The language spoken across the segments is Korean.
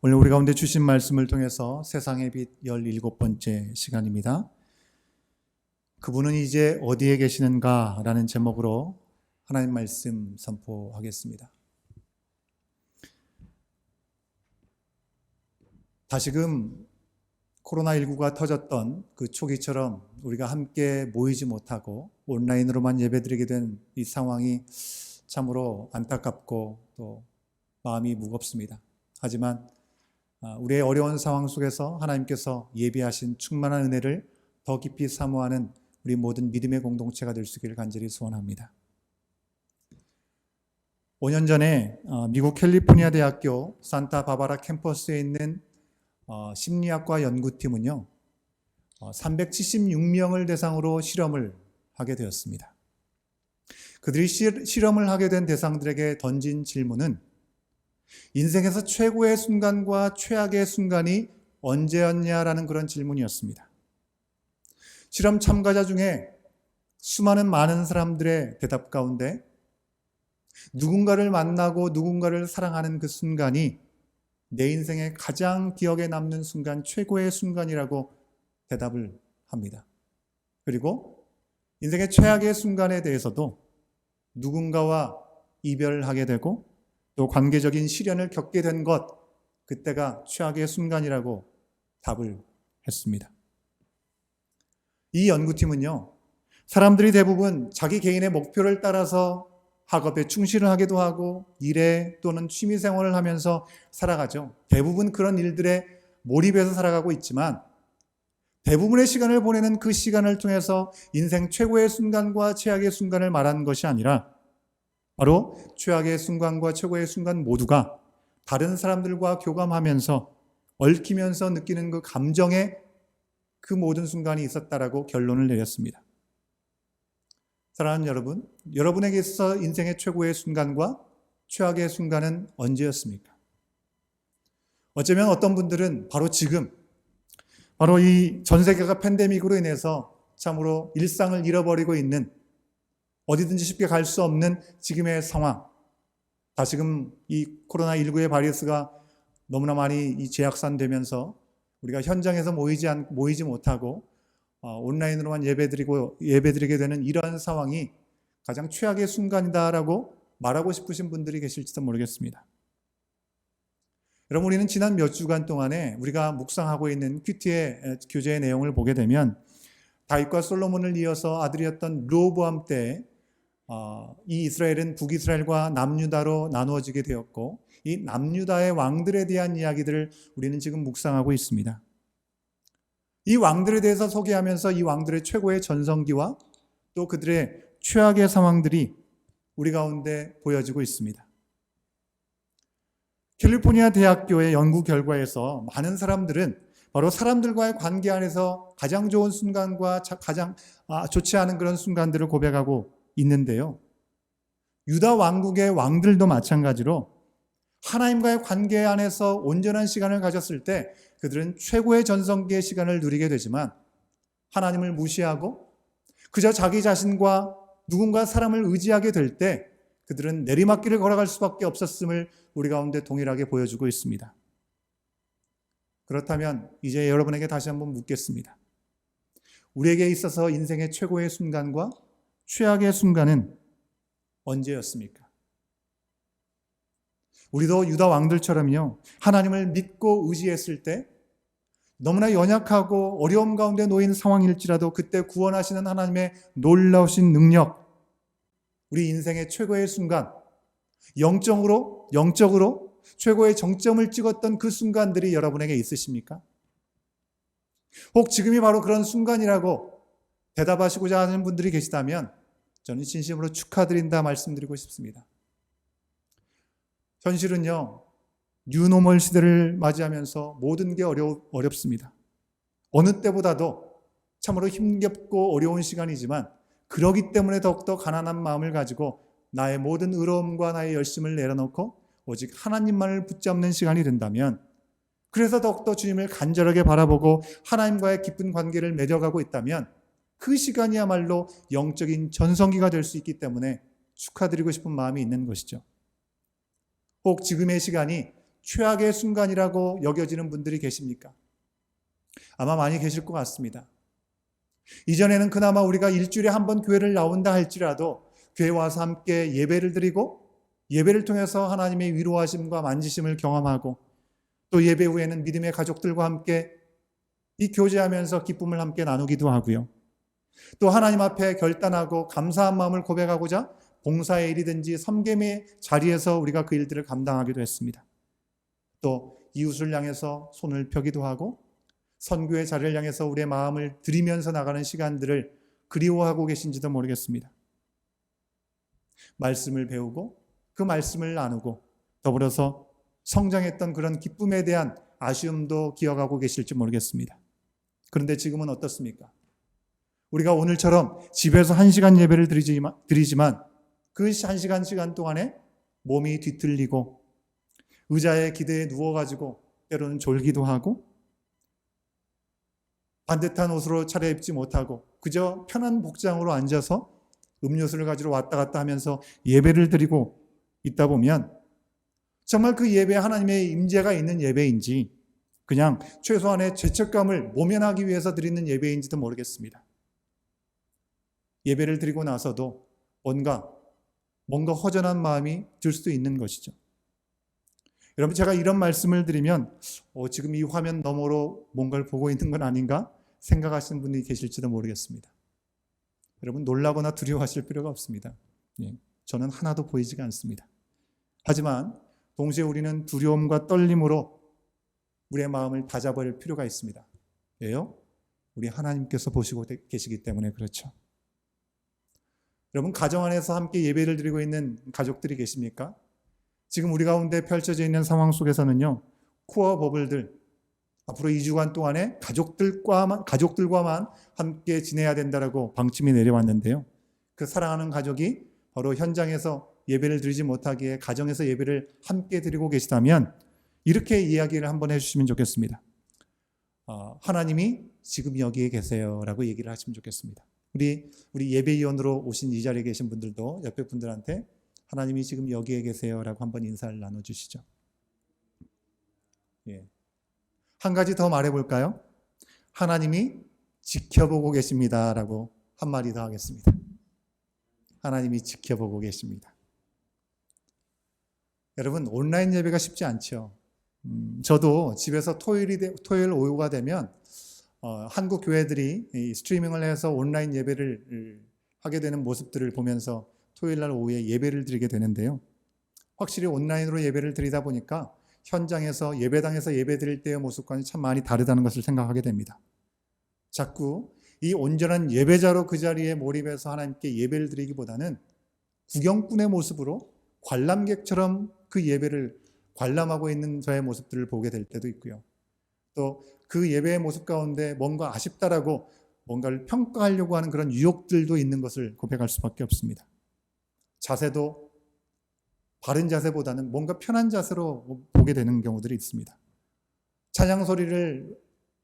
오늘 우리 가운데 주신 말씀을 통해서 세상의 빛 17번째 시간입니다. 그분은 이제 어디에 계시는가? 라는 제목으로 하나님 말씀 선포하겠습니다. 다시금 코로나19가 터졌던 그 초기처럼 우리가 함께 모이지 못하고 온라인으로만 예배드리게 된 이 상황이 참으로 안타깝고 또 마음이 무겁습니다. 하지만 아, 우리의 어려운 상황 속에서 하나님께서 예비하신 충만한 은혜를 더 깊이 사모하는 우리 모든 믿음의 공동체가 될 수 있기를 간절히 소원합니다. 5년 전에 어, 미국 캘리포니아 대학교 산타 바바라 캠퍼스에 있는 어, 심리학과 연구팀은요, 376명을 대상으로 실험을 하게 되었습니다. 그들이 실험을 하게 된 대상들에게 던진 질문은 인생에서 최고의 순간과 최악의 순간이 언제였냐라는 그런 질문이었습니다. 실험 참가자 중에 수많은 많은 사람들의 대답 가운데 누군가를 만나고 누군가를 사랑하는 그 순간이 내 인생의 가장 기억에 남는 순간, 최고의 순간이라고 대답을 합니다. 그리고 인생의 최악의 순간에 대해서도 누군가와 이별하게 되고 또 관계적인 시련을 겪게 된 것, 그때가 최악의 순간이라고 답을 했습니다. 이 연구팀은요, 사람들이 대부분 자기 개인의 목표를 따라서 학업에 충실을 하기도 하고 일에 또는 취미 생활을 하면서 살아가죠. 대부분 그런 일들에 몰입해서 살아가고 있지만 대부분의 시간을 보내는 그 시간을 통해서 인생 최고의 순간과 최악의 순간을 말하는 것이 아니라 바로 최악의 순간과 최고의 순간 모두가 다른 사람들과 교감하면서 얽히면서 느끼는 그 감정의 그 모든 순간이 있었다라고 결론을 내렸습니다. 사랑하는 여러분, 여러분에게 있어서 인생의 최고의 순간과 최악의 순간은 언제였습니까? 어쩌면 어떤 분들은 바로 지금, 바로 이 전 세계가 팬데믹으로 인해서 참으로 일상을 잃어버리고 있는 어디든지 쉽게 갈 수 없는 지금의 상황, 다시금 이 코로나19의 바이러스가 너무나 많이 이 재확산되면서 우리가 현장에서 모이지, 않, 모이지 못하고 어, 온라인으로만 예배드리고 예배드리게 되는 이러한 상황이 가장 최악의 순간이다라고 말하고 싶으신 분들이 계실지도 모르겠습니다. 여러분 우리는 지난 몇 주간 동안에 우리가 묵상하고 있는 큐티의 교재의 내용을 보게 되면 다윗과 솔로몬을 이어서 아들이었던 르호보암 때 어, 이 이스라엘은 북이스라엘과 남유다로 나누어지게 되었고 이 남유다의 왕들에 대한 이야기들을 우리는 지금 묵상하고 있습니다. 이 왕들에 대해서 소개하면서 이 왕들의 최고의 전성기와 또 그들의 최악의 상황들이 우리 가운데 보여지고 있습니다. 캘리포니아 대학교의 연구 결과에서 많은 사람들은 바로 사람들과의 관계 안에서 가장 좋은 순간과 가장 아, 좋지 않은 그런 순간들을 고백하고 있는데요. 유다 왕국의 왕들도 마찬가지로 하나님과의 관계 안에서 온전한 시간을 가졌을 때 그들은 최고의 전성기의 시간을 누리게 되지만 하나님을 무시하고 그저 자기 자신과 누군가 사람을 의지하게 될 때 그들은 내리막길을 걸어갈 수밖에 없었음을 우리 가운데 동일하게 보여주고 있습니다. 그렇다면 이제 여러분에게 다시 한번 묻겠습니다. 우리에게 있어서 인생의 최고의 순간과 최악의 순간은 언제였습니까? 우리도 유다 왕들처럼요, 하나님을 믿고 의지했을 때 너무나 연약하고 어려움 가운데 놓인 상황일지라도 그때 구원하시는 하나님의 놀라우신 능력, 우리 인생의 최고의 순간, 영적으로, 영적으로 최고의 정점을 찍었던 그 순간들이 여러분에게 있으십니까? 혹 지금이 바로 그런 순간이라고 대답하시고자 하는 분들이 계시다면 저는 진심으로 축하드린다 말씀드리고 싶습니다. 현실은요, 뉴노멀 시대를 맞이하면서 모든 게 어려, 어렵습니다. 어느 때보다도 참으로 힘겹고 어려운 시간이지만 그러기 때문에 더욱더 가난한 마음을 가지고 나의 모든 의로움과 나의 열심을 내려놓고 오직 하나님만을 붙잡는 시간이 된다면 그래서 더욱더 주님을 간절하게 바라보고 하나님과의 깊은 관계를 맺어가고 있다면 그 시간이야말로 영적인 전성기가 될 수 있기 때문에 축하드리고 싶은 마음이 있는 것이죠. 혹 지금의 시간이 최악의 순간이라고 여겨지는 분들이 계십니까? 아마 많이 계실 것 같습니다. 이전에는 그나마 우리가 일주일에 한 번 교회를 나온다 할지라도 교회 와서 함께 예배를 드리고 예배를 통해서 하나님의 위로하심과 만지심을 경험하고 또 예배 후에는 믿음의 가족들과 함께 이 교제하면서 기쁨을 함께 나누기도 하고요. 또 하나님 앞에 결단하고 감사한 마음을 고백하고자 봉사의 일이든지 섬김의 자리에서 우리가 그 일들을 감당하기도 했습니다. 또 이웃을 향해서 손을 펴기도 하고 선교의 자리를 향해서 우리의 마음을 들이면서 나가는 시간들을 그리워하고 계신지도 모르겠습니다. 말씀을 배우고 그 말씀을 나누고 더불어서 성장했던 그런 기쁨에 대한 아쉬움도 기억하고 계실지 모르겠습니다. 그런데 지금은 어떻습니까? 우리가 오늘처럼 집에서 한 시간 예배를 드리지만, 그 한 시간 시간 동안에 몸이 뒤틀리고 의자에 기대에 누워가지고 때로는 졸기도 하고 반듯한 옷으로 차려입지 못하고 그저 편한 복장으로 앉아서 음료수를 가지러 왔다 갔다 하면서 예배를 드리고 있다 보면 정말 그 예배 하나님의 임재가 있는 예배인지 그냥 최소한의 죄책감을 모면하기 위해서 드리는 예배인지도 모르겠습니다. 예배를 드리고 나서도 뭔가 뭔가 허전한 마음이 들 수도 있는 것이죠. 여러분 제가 이런 말씀을 드리면 어, 지금 이 화면 너머로 뭔가를 보고 있는 건 아닌가 생각하시는 분이 계실지도 모르겠습니다. 여러분 놀라거나 두려워하실 필요가 없습니다. 예, 저는 하나도 보이지가 않습니다. 하지만 동시에 우리는 두려움과 떨림으로 우리의 마음을 다잡을 필요가 있습니다. 왜요? 우리 하나님께서 보시고 계시기 때문에 그렇죠. 여러분 가정 안에서 함께 예배를 드리고 있는 가족들이 계십니까? 지금 우리 가운데 펼쳐져 있는 상황 속에서는요. 코어 버블들 앞으로 2주간 동안에 가족들과만 가족들과만 함께 지내야 된다라고 방침이 내려왔는데요. 그 사랑하는 가족이 바로 현장에서 예배를 드리지 못하기에 가정에서 예배를 함께 드리고 계시다면 이렇게 이야기를 한번 해주시면 좋겠습니다. 어, 하나님이 지금 여기에 계세요라고 얘기를 하시면 좋겠습니다. 우리 우리 예배위원으로 오신 이 자리에 계신 분들도 옆에 분들한테 하나님이 지금 여기에 계세요라고 한번 인사를 나눠 주시죠. 예. 한 가지 더 말해 볼까요? 하나님이 지켜보고 계십니다라고 한 마디 더 하겠습니다. 하나님이 지켜보고 계십니다. 여러분 온라인 예배가 쉽지 않죠. 음, 저도 집에서 토요일이 되, 토요일 오후가 되면 어, 한국 교회들이 스트리밍을 해서 온라인 예배를 하게 되는 모습들을 보면서 토요일 날 오후에 예배를 드리게 되는데요. 확실히 온라인으로 예배를 드리다 보니까 현장에서 예배당에서 예배 드릴 때의 모습과는 참 많이 다르다는 것을 생각하게 됩니다. 자꾸 이 온전한 예배자로 그 자리에 몰입해서 하나님께 예배를 드리기보다는 구경꾼의 모습으로 관람객처럼 그 예배를 관람하고 있는 저의 모습들을 보게 될 때도 있고요. 또 그 예배의 모습 가운데 뭔가 아쉽다라고 뭔가를 평가하려고 하는 그런 유혹들도 있는 것을 고백할 수밖에 없습니다. 자세도 바른 자세보다는 뭔가 편한 자세로 보게 되는 경우들이 있습니다. 찬양 소리를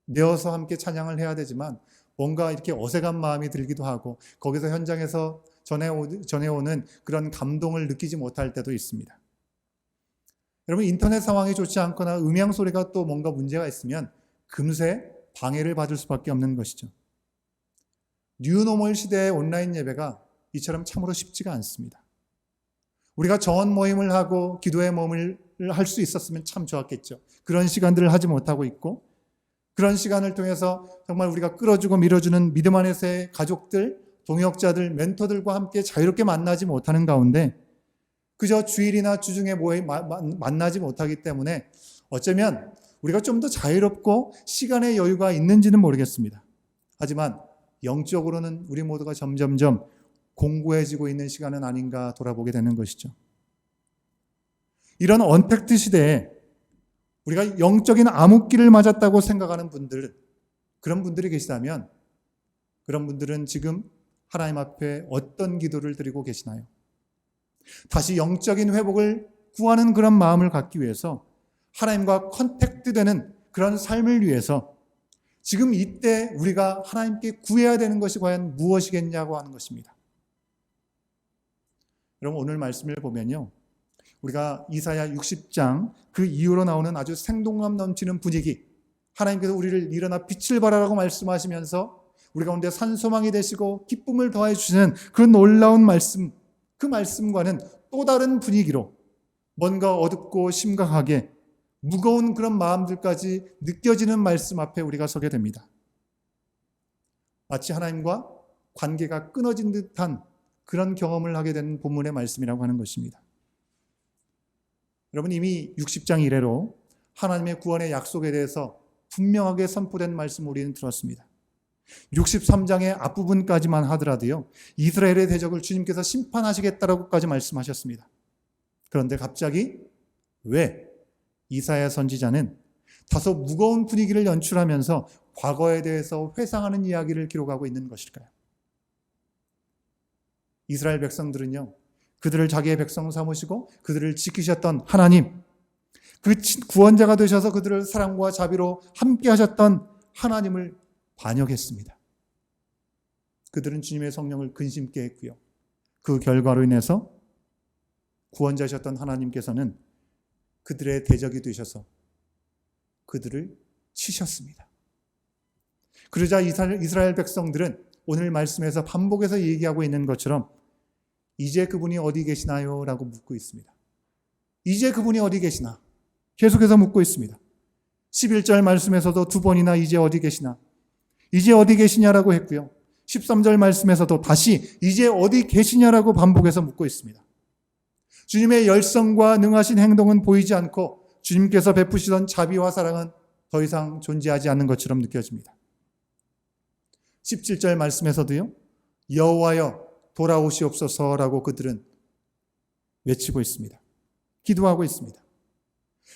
내어서 함께 찬양을 해야 되지만 뭔가 이렇게 어색한 마음이 들기도 하고 거기서 현장에서 전해오, 전해오는 그런 감동을 느끼지 못할 때도 있습니다. 여러분 인터넷 상황이 좋지 않거나 음향 소리가 또 뭔가 문제가 있으면 금세 방해를 받을 수밖에 없는 것이죠. 뉴노멀 시대의 온라인 예배가 이처럼 참으로 쉽지가 않습니다. 우리가 정원 모임을 하고 기도의 모임을 할 수 있었으면 참 좋았겠죠. 그런 시간들을 하지 못하고 있고 그런 시간을 통해서 정말 우리가 끌어주고 밀어주는 믿음 안에서의 가족들, 동역자들, 멘토들과 함께 자유롭게 만나지 못하는 가운데 그저 주일이나 주중에 모임 만나지 못하기 때문에 어쩌면 우리가 좀 더 자유롭고 시간의 여유가 있는지는 모르겠습니다. 하지만 영적으로는 우리 모두가 점점점 공고해지고 있는 시간은 아닌가 돌아보게 되는 것이죠. 이런 언택트 시대에 우리가 영적인 암흑기를 맞았다고 생각하는 분들, 그런 분들이 계시다면 그런 분들은 지금 하나님 앞에 어떤 기도를 드리고 계시나요? 다시 영적인 회복을 구하는 그런 마음을 갖기 위해서 하나님과 컨택트 되는 그런 삶을 위해서 지금 이때 우리가 하나님께 구해야 되는 것이 과연 무엇이겠냐고 하는 것입니다. 여러분 오늘 말씀을 보면요. 우리가 이사야 60장 그 이후로 나오는 아주 생동감 넘치는 분위기 하나님께서 우리를 일어나 빛을 발하라고 말씀하시면서 우리 가운데 산소망이 되시고 기쁨을 더해 주시는 그 놀라운 말씀 그 말씀과는 또 다른 분위기로 뭔가 어둡고 심각하게 무거운 그런 마음들까지 느껴지는 말씀 앞에 우리가 서게 됩니다. 마치 하나님과 관계가 끊어진 듯한 그런 경험을 하게 되는 본문의 말씀이라고 하는 것입니다. 여러분 이미 60장 이래로 하나님의 구원의 약속에 대해서 분명하게 선포된 말씀 우리는 들었습니다. 63장의 앞부분까지만 하더라도요. 이스라엘의 대적을 주님께서 심판하시겠다라고까지 말씀하셨습니다. 그런데 갑자기 왜 이사야 선지자는 다소 무거운 분위기를 연출하면서 과거에 대해서 회상하는 이야기를 기록하고 있는 것일까요? 이스라엘 백성들은요, 그들을 자기의 백성 삼으시고 그들을 지키셨던 하나님, 그 구원자가 되셔서 그들을 사랑과 자비로 함께 하셨던 하나님을 반역했습니다. 그들은 주님의 성령을 근심케 했고요. 그 결과로 인해서 구원자셨던 하나님께서는 그들의 대적이 되셔서 그들을 치셨습니다. 그러자 이스라엘 백성들은 오늘 말씀에서 반복해서 얘기하고 있는 것처럼 이제 그분이 어디 계시나요? 라고 묻고 있습니다. 이제 그분이 어디 계시나? 계속해서 묻고 있습니다. 11절 말씀에서도 두 번이나 이제 어디 계시나? 이제 어디 계시냐라고 했고요. 13절 말씀에서도 다시 이제 어디 계시냐라고 반복해서 묻고 있습니다. 주님의 열성과 능하신 행동은 보이지 않고 주님께서 베푸시던 자비와 사랑은 더 이상 존재하지 않는 것처럼 느껴집니다. 17절 말씀에서도요. 여호와여 돌아오시옵소서라고 그들은 외치고 있습니다. 기도하고 있습니다.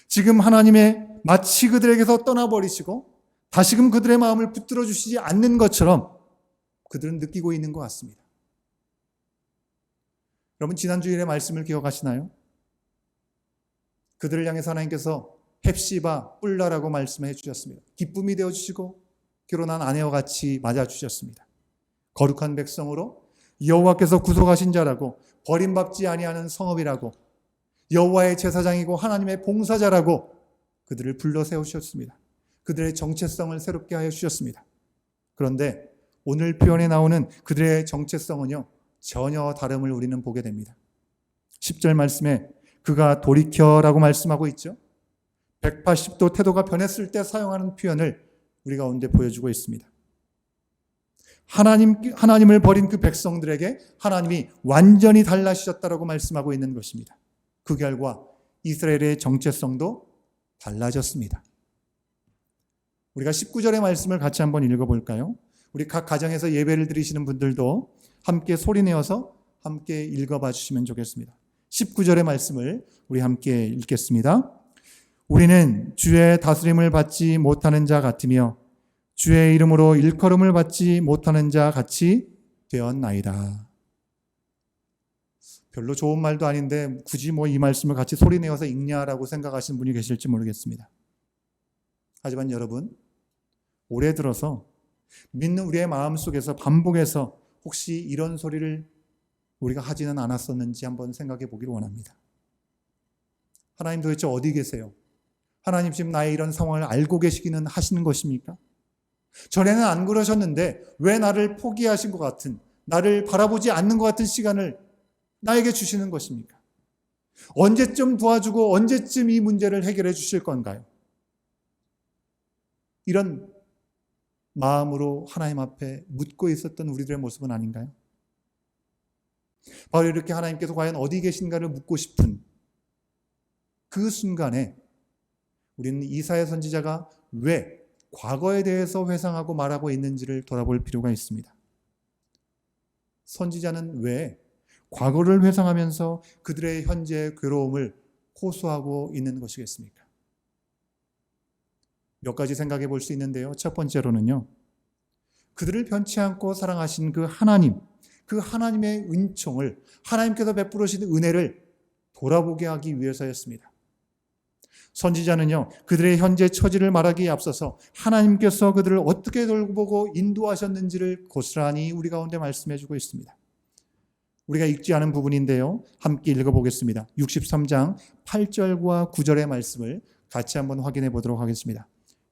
지금 하나님의 마치 그들에게서 떠나버리시고 다시금 그들의 마음을 붙들어 주시지 않는 것처럼 그들은 느끼고 있는 것 같습니다. 여러분 지난 주일의 말씀을 기억하시나요? 그들을 향해서 하나님께서 헵시바 뿔라라고 말씀해 주셨습니다. 기쁨이 되어 주시고 결혼한 아내와 같이 맞아 주셨습니다. 거룩한 백성으로 여호와께서 구속하신 자라고 버림받지 아니하는 성읍이라고 여호와의 제사장이고 하나님의 봉사자라고 그들을 불러 세우셨습니다. 그들의 정체성을 새롭게 하여 주셨습니다. 그런데 오늘 표현에 나오는 그들의 정체성은요. 전혀 다름을 우리는 보게 됩니다. 10절 말씀에 그가 돌이켜라고 말씀하고 있죠. 180도 태도가 변했을 때 사용하는 표현을 우리 가운데 보여주고 있습니다. 하나님, 하나님을 버린 그 백성들에게 하나님이 완전히 달라지셨다라고 말씀하고 있는 것입니다. 그 결과 이스라엘의 정체성도 달라졌습니다. 우리가 19절의 말씀을 같이 한번 읽어볼까요? 우리 각 가정에서 예배를 드리시는 분들도 함께 소리내어서 함께 읽어봐 주시면 좋겠습니다. 19절의 말씀을 우리 함께 읽겠습니다. 우리는 주의 다스림을 받지 못하는 자 같으며 주의 이름으로 일컬음을 받지 못하는 자 같이 되었나이다. 별로 좋은 말도 아닌데 굳이 뭐 이 말씀을 같이 소리내어서 읽냐라고 생각하시는 분이 계실지 모르겠습니다. 하지만 여러분, 올해 들어서 믿는 우리의 마음 속에서 반복해서 혹시 이런 소리를 우리가 하지는 않았었는지 한번 생각해 보기를 원합니다. 하나님 도대체 어디 계세요? 하나님 지금 나의 이런 상황을 알고 계시기는 하시는 것입니까? 전에는 안 그러셨는데 왜 나를 포기하신 것 같은, 나를 바라보지 않는 것 같은 시간을 나에게 주시는 것입니까? 언제쯤 도와주고 언제쯤 이 문제를 해결해 주실 건가요? 이런 마음으로 하나님 앞에 묻고 있었던 우리들의 모습은 아닌가요? 바로 이렇게 하나님께서 과연 어디 계신가를 묻고 싶은 그 순간에 우리는 이사야 선지자가 왜 과거에 대해서 회상하고 말하고 있는지를 돌아볼 필요가 있습니다. 선지자는 왜 과거를 회상하면서 그들의 현재의 괴로움을 호소하고 있는 것이겠습니까? 몇 가지 생각해 볼 수 있는데요. 첫 번째로는요. 그들을 변치 않고 사랑하신 그 하나님, 그 하나님의 은총을 하나님께서 베풀으신 은혜를 돌아보게 하기 위해서였습니다. 선지자는요, 그들의 현재 처지를 말하기에 앞서서 하나님께서 그들을 어떻게 돌보고 인도하셨는지를 고스란히 우리 가운데 말씀해 주고 있습니다. 우리가 읽지 않은 부분인데요. 함께 읽어보겠습니다. 63장 8절과 9절의 말씀을 같이 한번 확인해 보도록 하겠습니다.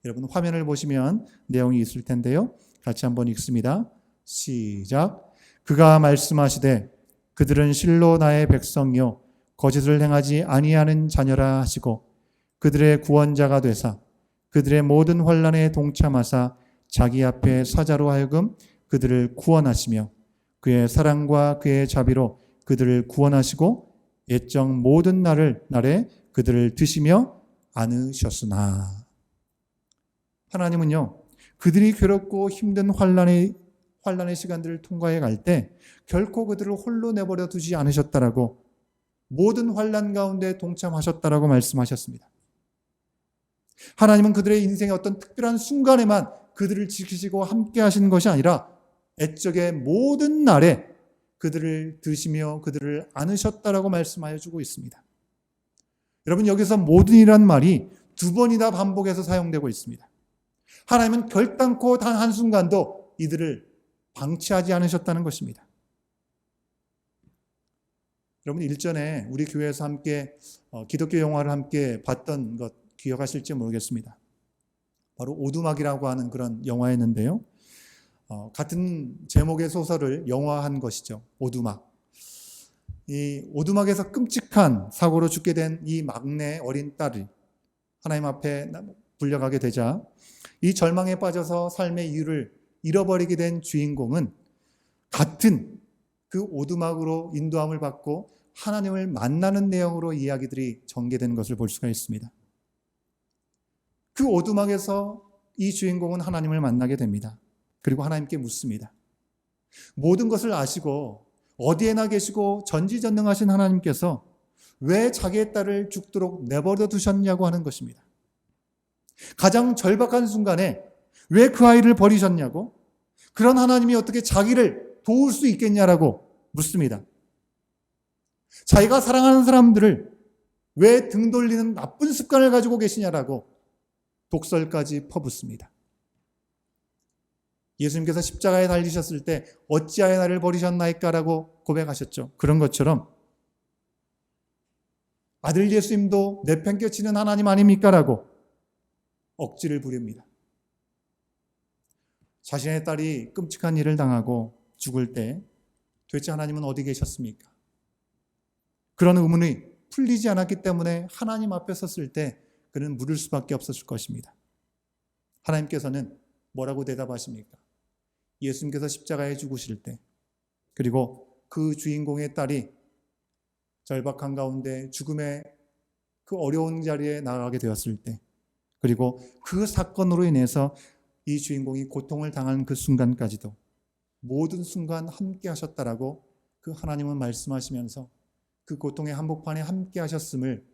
여러분 화면을 보시면 내용이 있을 텐데요. 같이 한번 읽습니다. 시작. 그가 말씀하시되 그들은 실로 나의 백성이요 거짓을 행하지 아니하는 자녀라 하시고 그들의 구원자가 되사 그들의 모든 환란에 동참하사 자기 앞에 사자로 하여금 그들을 구원하시며 그의 사랑과 그의 자비로 그들을 구원하시고 옛적 모든 날을 날에 그들을 드시며 안으셨으나 하나님은요 그들이 괴롭고 힘든 환란의 환란의 시간들을 통과해 갈 때 결코 그들을 홀로 내버려 두지 않으셨다라고 모든 환란 가운데 동참하셨다라고 말씀하셨습니다. 하나님은 그들의 인생의 어떤 특별한 순간에만 그들을 지키시고 함께 하시는 것이 아니라 애적의 모든 날에 그들을 드시며 그들을 안으셨다라고 말씀하여 주고 있습니다. 여러분 여기서 모든이란 말이 두 번이나 반복해서 사용되고 있습니다. 하나님은 결단코 단 한순간도 이들을 방치하지 않으셨다는 것입니다. 여러분 일전에 우리 교회에서 함께 어, 기독교 영화를 함께 봤던 것 기억하실지 모르겠습니다. 바로 오두막이라고 하는 그런 영화였는데요. 어, 같은 제목의 소설을 영화한 것이죠. 오두막. 이 오두막에서 끔찍한 사고로 죽게 된 이 막내 어린 딸이 하나님 앞에 불려가게 되자 이 절망에 빠져서 삶의 이유를 잃어버리게 된 주인공은 같은 그 오두막으로 인도함을 받고 하나님을 만나는 내용으로 이야기들이 전개되는 것을 볼 수가 있습니다. 그 오두막에서 이 주인공은 하나님을 만나게 됩니다. 그리고 하나님께 묻습니다. 모든 것을 아시고 어디에나 계시고 전지전능하신 하나님께서 왜 자기의 딸을 죽도록 내버려 두셨냐고 하는 것입니다. 가장 절박한 순간에 왜 그 아이를 버리셨냐고? 그런 하나님이 어떻게 자기를 도울 수 있겠냐라고 묻습니다. 자기가 사랑하는 사람들을 왜 등 돌리는 나쁜 습관을 가지고 계시냐라고 독설까지 퍼붓습니다. 예수님께서 십자가에 달리셨을 때 어찌하여 나를 버리셨나이까라고 고백하셨죠. 그런 것처럼 아들 예수님도 내팽겨치는 하나님 아닙니까라고 억지를 부립니다. 자신의 딸이 끔찍한 일을 당하고 죽을 때 도대체 하나님은 어디 계셨습니까? 그런 의문이 풀리지 않았기 때문에 하나님 앞에 섰을 때 그는 물을 수밖에 없었을 것입니다. 하나님께서는 뭐라고 대답하십니까? 예수님께서 십자가에 죽으실 때, 그리고 그 주인공의 딸이 절박한 가운데 죽음의 그 어려운 자리에 나가게 되었을 때, 그리고 그 사건으로 인해서 이 주인공이 고통을 당한 그 순간까지도 모든 순간 함께 하셨다라고 그 하나님은 말씀하시면서 그 고통의 한복판에 함께 하셨음을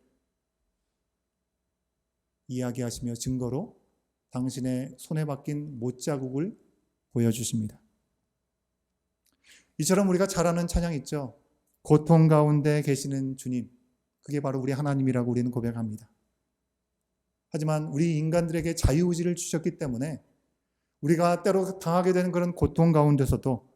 이야기하시며 증거로 당신의 손에 박힌 못자국을 보여주십니다. 이처럼 우리가 잘 아는 찬양 있죠. 고통 가운데 계시는 주님. 그게 바로 우리 하나님이라고 우리는 고백합니다. 하지만 우리 인간들에게 자유의지를 주셨기 때문에 우리가 때로 당하게 되는 그런 고통 가운데서도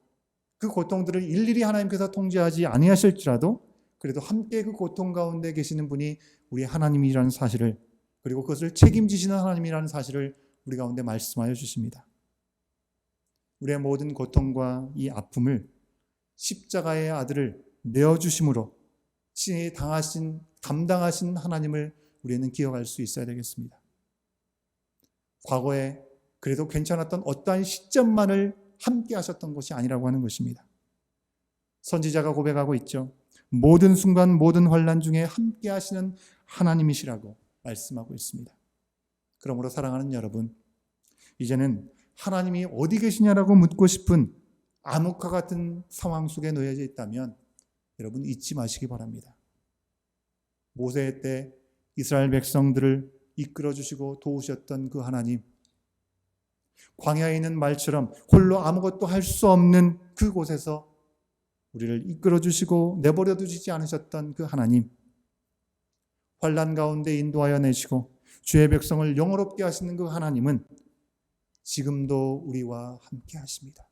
그 고통들을 일일이 하나님께서 통제하지 아니하실지라도 그래도 함께 그 고통 가운데 계시는 분이 우리 하나님이라는 사실을 그리고 그것을 책임지시는 하나님이라는 사실을 우리 가운데 말씀하여 주십니다. 우리의 모든 고통과 이 아픔을 십자가의 아들을 내어 주심으로 신이 당하신, 감당하신 하나님을 우리는 기억할 수 있어야 되겠습니다. 과거에 그래도 괜찮았던 어떠한 시점만을 함께 하셨던 것이 아니라고 하는 것입니다. 선지자가 고백하고 있죠. 모든 순간 모든 환란 중에 함께 하시는 하나님이시라고 말씀하고 있습니다. 그러므로 사랑하는 여러분, 이제는 하나님이 어디 계시냐라고 묻고 싶은 암흑과 같은 상황 속에 놓여져 있다면 여러분 잊지 마시기 바랍니다. 모세의 때 이스라엘 백성들을 이끌어 주시고 도우셨던 그 하나님, 광야에 있는 말처럼 홀로 아무것도 할 수 없는 그곳에서 우리를 이끌어 주시고 내버려 두시지 않으셨던 그 하나님, 환란 가운데 인도하여 내시고 주의 백성을 영어롭게 하시는 그 하나님은 지금도 우리와 함께 하십니다.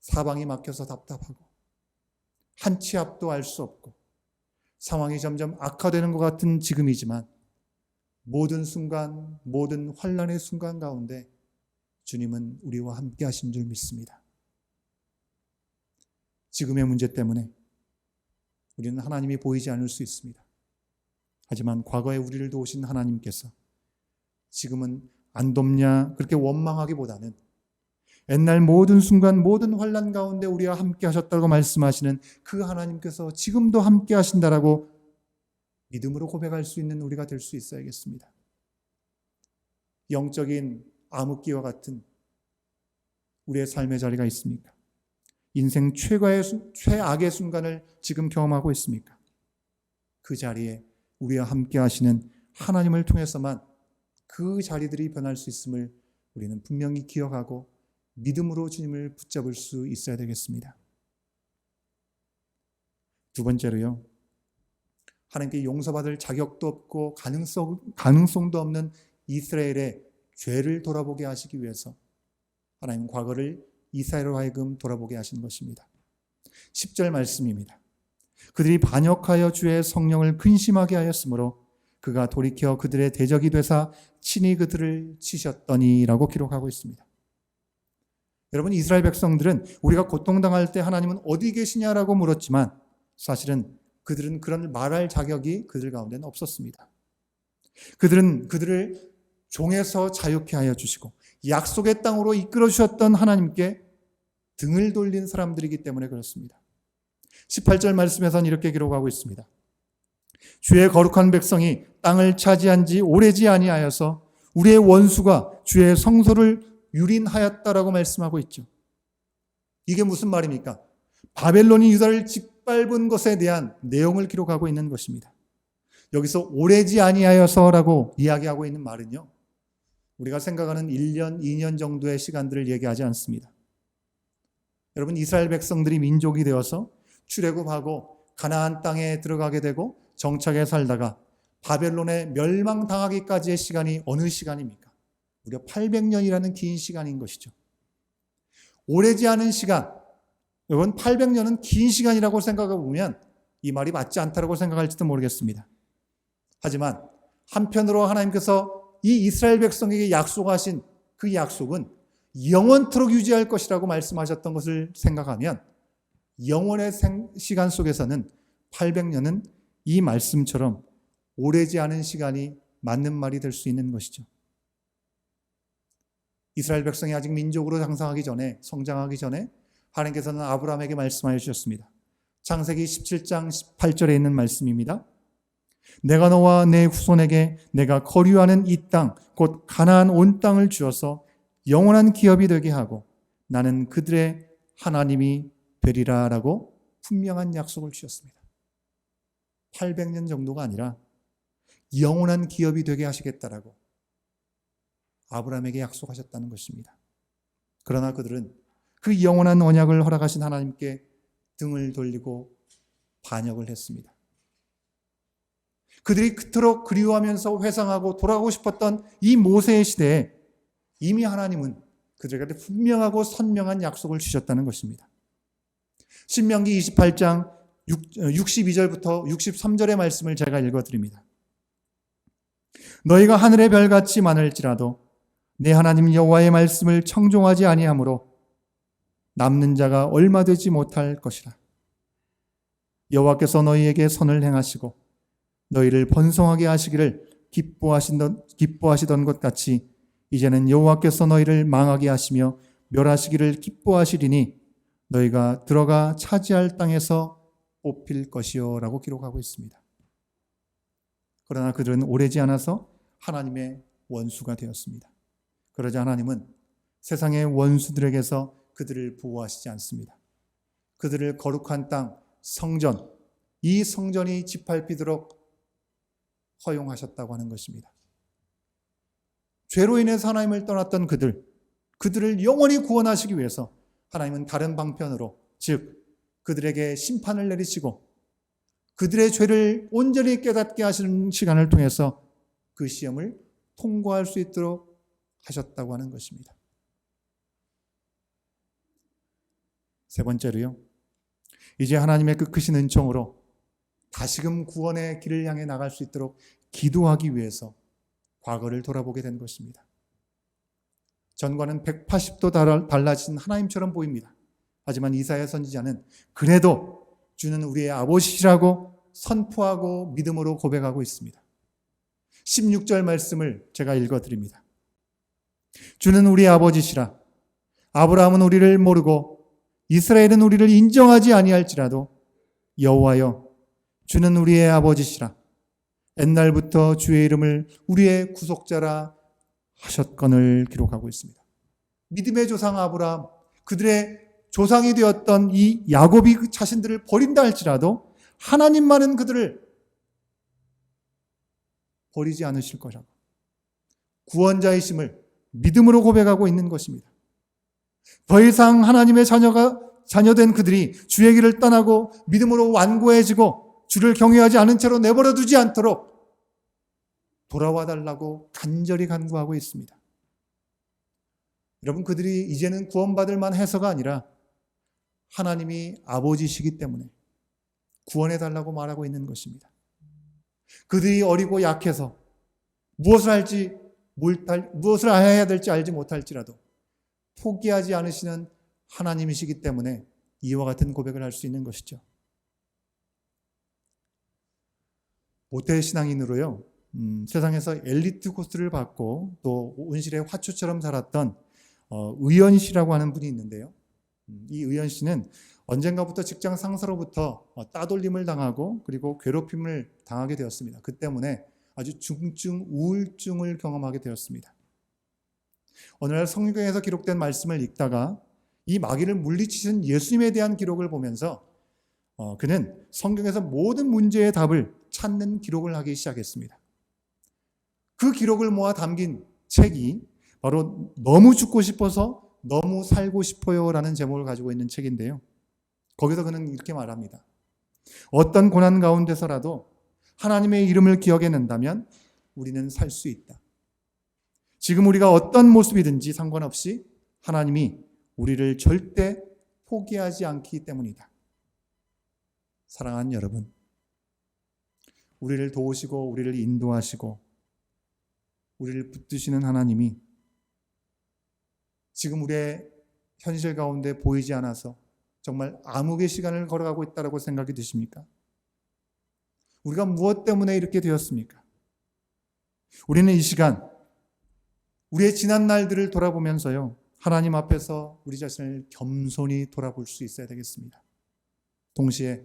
사방이 막혀서 답답하고 한치 앞도 알 수 없고 상황이 점점 악화되는 것 같은 지금이지만 모든 순간, 모든 환란의 순간 가운데 주님은 우리와 함께 하신 줄 믿습니다. 지금의 문제 때문에 우리는 하나님이 보이지 않을 수 있습니다. 하지만 과거에 우리를 도우신 하나님께서 지금은 안 돕냐 그렇게 원망하기보다는 옛날 모든 순간 모든 환란 가운데 우리와 함께 하셨다고 말씀하시는 그 하나님께서 지금도 함께 하신다라고 믿음으로 고백할 수 있는 우리가 될 수 있어야겠습니다. 영적인 암흑기와 같은 우리의 삶의 자리가 있습니까? 인생 최고의 최악의 순간을 지금 경험하고 있습니까? 그 자리에 우리와 함께 하시는 하나님을 통해서만 그 자리들이 변할 수 있음을 우리는 분명히 기억하고 믿음으로 주님을 붙잡을 수 있어야 되겠습니다. 두 번째로요. 하나님께 용서받을 자격도 없고 가능성, 가능성도 없는 이스라엘의 죄를 돌아보게 하시기 위해서 하나님 과거를 이스라엘로 하여금 돌아보게 하신 것입니다. 10절 말씀입니다. 그들이 반역하여 주의 성령을 근심하게 하였으므로 그가 돌이켜 그들의 대적이 되사 친히 그들을 치셨더니라고 기록하고 있습니다. 여러분 이스라엘 백성들은 우리가 고통당할 때 하나님은 어디 계시냐라고 물었지만 사실은 그들은 그런 말할 자격이 그들 가운데는 없었습니다. 그들은 그들을 종에서 자유케 하여 주시고 약속의 땅으로 이끌어 주셨던 하나님께 등을 돌린 사람들이기 때문에 그렇습니다. 18절 말씀에서는 이렇게 기록하고 있습니다. 주의 거룩한 백성이 땅을 차지한 지 오래지 아니하여서 우리의 원수가 주의 성소를 유린하였다라고 말씀하고 있죠. 이게 무슨 말입니까? 바벨론이 유다를 짓밟은 것에 대한 내용을 기록하고 있는 것입니다. 여기서 오래지 아니하여서라고 이야기하고 있는 말은요. 우리가 생각하는 1년, 2년 정도의 시간들을 얘기하지 않습니다. 여러분 이스라엘 백성들이 민족이 되어서 출애굽하고 가나안 땅에 들어가게 되고 정착에 살다가 바벨론에 멸망당하기까지의 시간이 어느 시간입니까? 무려 800년이라는 긴 시간인 것이죠. 오래지 않은 시간, 여러분 800년은 긴 시간이라고 생각해 보면 이 말이 맞지 않다고 생각할지도 모르겠습니다. 하지만 한편으로 하나님께서 이 이스라엘 백성에게 약속하신 그 약속은 영원토록 유지할 것이라고 말씀하셨던 것을 생각하면 영원의 시간 속에서는 800년은 이 말씀처럼 오래지 않은 시간이 맞는 말이 될 수 있는 것이죠. 이스라엘 백성이 아직 민족으로 장성하기 전에 성장하기 전에 하나님께서는 아브라함에게 말씀하여 주셨습니다. 창세기 17장 18절에 있는 말씀입니다. 내가 너와 내 후손에게 내가 거류하는 이 땅, 곧 가나안 온 땅을 주어서 영원한 기업이 되게 하고 나는 그들의 하나님이 되리라라고 분명한 약속을 주셨습니다. 800년 정도가 아니라 영원한 기업이 되게 하시겠다라고 아브라함에게 약속하셨다는 것입니다. 그러나 그들은 그 영원한 언약을 허락하신 하나님께 등을 돌리고 반역을 했습니다. 그들이 그토록 그리워하면서 회상하고 돌아가고 싶었던 이 모세의 시대에 이미 하나님은 그들에게 분명하고 선명한 약속을 주셨다는 것입니다. 신명기 28장 62절부터 63절의 말씀을 제가 읽어드립니다. 너희가 하늘의 별같이 많을지라도 내 하나님 여호와의 말씀을 청종하지 아니하므로 남는 자가 얼마 되지 못할 것이라. 여호와께서 너희에게 선을 행하시고 너희를 번성하게 하시기를 기뻐하시던, 기뻐하시던 것 같이 이제는 여호와께서 너희를 망하게 하시며 멸하시기를 기뻐하시리니 너희가 들어가 차지할 땅에서 뽑힐 것이요라고 기록하고 있습니다. 그러나 그들은 오래지 않아서 하나님의 원수가 되었습니다. 그러자 하나님은 세상의 원수들에게서 그들을 보호하시지 않습니다. 그들을 거룩한 땅, 성전, 이 성전이 짓밟히도록 허용하셨다고 하는 것입니다. 죄로 인해서 하나님을 떠났던 그들, 그들을 영원히 구원하시기 위해서 하나님은 다른 방편으로, 즉, 그들에게 심판을 내리시고 그들의 죄를 온전히 깨닫게 하시는 시간을 통해서 그 시험을 통과할 수 있도록 하셨다고 하는 것입니다. 세 번째로요. 이제 하나님의 그 크신 은총으로 다시금 구원의 길을 향해 나갈 수 있도록 기도하기 위해서 과거를 돌아보게 된 것입니다. 전과는 180도 달라진 하나님처럼 보입니다. 하지만 이사야 선지자는 그래도 주는 우리의 아버지시라고 선포하고 믿음으로 고백하고 있습니다. 16절 말씀을 제가 읽어 드립니다. 주는 우리 아버지시라. 아브라함은 우리를 모르고 이스라엘은 우리를 인정하지 아니할지라도 여호와여 주는 우리의 아버지시라. 옛날부터 주의 이름을 우리의 구속자라 하셨건을 기록하고 있습니다. 믿음의 조상 아브라함 그들의 조상이 되었던 이 야곱이 그 자신들을 버린다 할지라도 하나님만은 그들을 버리지 않으실 거라고 구원자이심을 믿음으로 고백하고 있는 것입니다. 더 이상 하나님의 자녀가 자녀된 그들이 주의 길을 떠나고 믿음으로 완고해지고 주를 경외하지 않은 채로 내버려 두지 않도록 돌아와 달라고 간절히 간구하고 있습니다. 여러분 그들이 이제는 구원받을 만 해서가 아니라 하나님이 아버지시기 때문에 구원해 달라고 말하고 있는 것입니다. 그들이 어리고 약해서 무엇을 할지 무엇을 해야 될지 알지 못할지라도 포기하지 않으시는 하나님이시기 때문에 이와 같은 고백을 할 수 있는 것이죠. 모태 신앙인으로요. 음, 세상에서 엘리트 코스를 받고 또 온실의 화초처럼 자랐던 어, 의연 씨라고 하는 분이 있는데요. 음, 이 의연 씨는 언젠가부터 직장 상사로부터 어, 따돌림을 당하고 그리고 괴롭힘을 당하게 되었습니다. 그 때문에 아주 중증 우울증을 경험하게 되었습니다. 어느 날 성경에서 기록된 말씀을 읽다가 이 마귀를 물리치신 예수님에 대한 기록을 보면서 어, 그는 성경에서 모든 문제의 답을 찾는 기록을 하기 시작했습니다. 그 기록을 모아 담긴 책이 바로 너무 죽고 싶어서 너무 살고 싶어요 라는 제목을 가지고 있는 책인데요. 거기서 그는 이렇게 말합니다. 어떤 고난 가운데서라도 하나님의 이름을 기억해낸다면 우리는 살 수 있다. 지금 우리가 어떤 모습이든지 상관없이 하나님이 우리를 절대 포기하지 않기 때문이다. 사랑하는 여러분, 우리를 도우시고 우리를 인도하시고 우리를 붙드시는 하나님이 지금 우리의 현실 가운데 보이지 않아서 정말 암흑의 시간을 걸어가고 있다고 생각이 드십니까? 우리가 무엇 때문에 이렇게 되었습니까? 우리는 이 시간 우리의 지난 날들을 돌아보면서요. 하나님 앞에서 우리 자신을 겸손히 돌아볼 수 있어야 되겠습니다. 동시에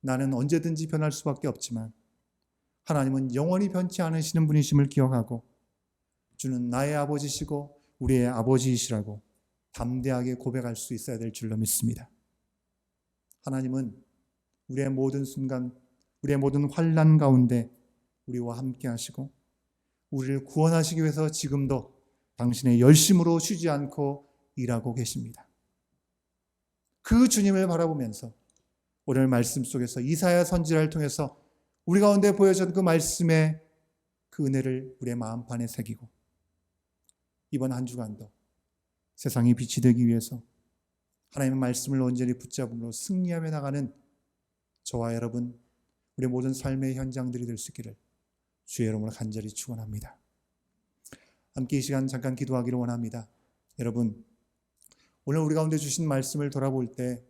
나는 언제든지 변할 수밖에 없지만 하나님은 영원히 변치 않으시는 분이심을 기억하고 주는 나의 아버지시고 우리의 아버지이시라고 담대하게 고백할 수 있어야 될 줄로 믿습니다. 하나님은 우리의 모든 순간, 우리의 모든 환란 가운데 우리와 함께 하시고 우리를 구원하시기 위해서 지금도 당신의 열심으로 쉬지 않고 일하고 계십니다. 그 주님을 바라보면서 오늘 말씀 속에서 이사야 선지자를 통해서 우리 가운데 보여준 그 말씀의 그 은혜를 우리의 마음판에 새기고 이번 한 주간도 세상이 빛이 되기 위해서 하나님의 말씀을 온전히 붙잡음으로 승리하며 나가는 저와 여러분 우리 모든 삶의 현장들이 될 수 있기를 주의 이름으로 간절히 축원합니다. 함께 이 시간 잠깐 기도하기를 원합니다. 여러분 오늘 우리 가운데 주신 말씀을 돌아볼 때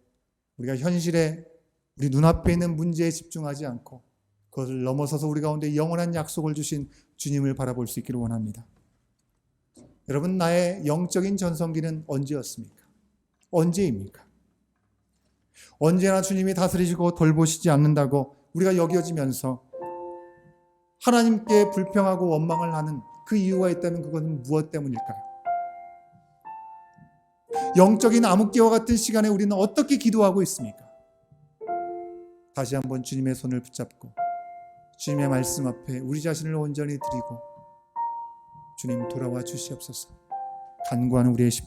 우리가 현실에 우리 눈앞에 있는 문제에 집중하지 않고 그것을 넘어서서 우리 가운데 영원한 약속을 주신 주님을 바라볼 수 있기를 원합니다. 여러분, 나의 영적인 전성기는 언제였습니까? 언제입니까? 언제나 주님이 다스리시고 돌보시지 않는다고 우리가 여겨지면서 하나님께 불평하고 원망을 하는 그 이유가 있다면 그것은 무엇 때문일까요? 영적인 암흑기와 같은 시간에 우리는 어떻게 기도하고 있습니까? 다시 한번 주님의 손을 붙잡고 주님의 말씀 앞에 우리 자신을 온전히 드리고 주님 돌아와 주시옵소서. 간구하는 우리의 심,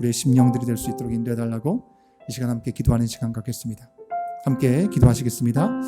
우리의 심령들이 될 수 있도록 인도해 달라고 이 시간 함께 기도하는 시간 갖겠습니다. 함께 기도하시겠습니다.